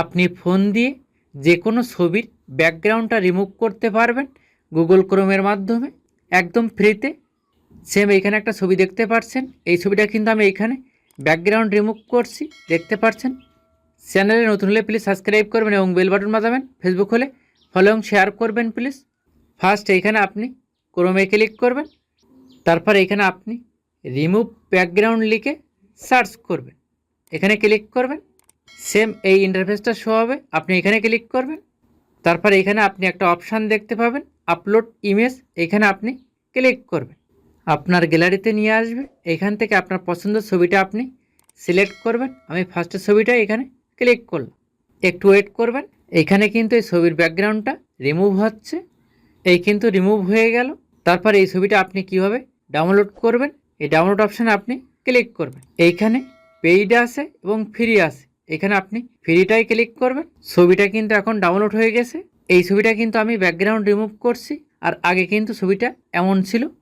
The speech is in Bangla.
আপনি ফোন দিয়ে যে কোনো ছবির ব্যাকগ্রাউন্ডটা রিমুভ করতে পারবেন গুগল ক্রোমের মাধ্যমে, একদম ফ্রিতে সেম এইখানে একটা ছবি দেখতে পাচ্ছেন এই ছবিটা কিন্তু আমি এইখানে ব্যাকগ্রাউন্ড রিমুভ করছি, দেখতে পাচ্ছেন চ্যানেলে নতুন হলে প্লিজ সাবস্ক্রাইব করবেন এবং বেল বাটন বাজাবেন। ফেসবুক হলে ফলো এবং শেয়ার করবেন প্লিজ ফার্স্ট এইখানে আপনি ক্রোমে ক্লিক করবেন, তারপর এখানে আপনি রিমুভ ব্যাকগ্রাউন্ড লিখে সার্চ করবেন। এখানে ক্লিক করবেন সেম এই ইন্টারফেসটা শো হবে। আপনি এখানে ক্লিক করবেন। তারপর এখানে আপনি একটা অপশান দেখতে পাবেন। আপলোড ইমেজ এখানে আপনি ক্লিক করবেন। আপনার গ্যালারিতে নিয়ে আসবে। এখান থেকে আপনার পছন্দের ছবিটা আপনি সিলেক্ট করবেন। আমি ফার্স্টের ছবিটা এখানে ক্লিক করলাম। একটু ওয়েট করবেন। এখানে কিন্তু এই ছবির ব্যাকগ্রাউন্ডটা রিমুভ হচ্ছে। এই কিন্তু রিমুভ হয়ে গেল। তারপর এই ছবিটা আপনি কীভাবে ডাউনলোড করবেন? এই ডাউনলোড অপশানে আপনি ক্লিক করবেন। এইখানে পেইড আছে এবং ফ্রি আছে। এখানে আপনি ফ্রিটাই ক্লিক করবেন। ছবিটা কিন্তু এখন ডাউনলোড হয়ে গেছে। এই ছবিটা কিন্তু আমি ব্যাকগ্রাউন্ড রিমুভ করছি। আর আগে কিন্তু ছবিটা এমন ছিল।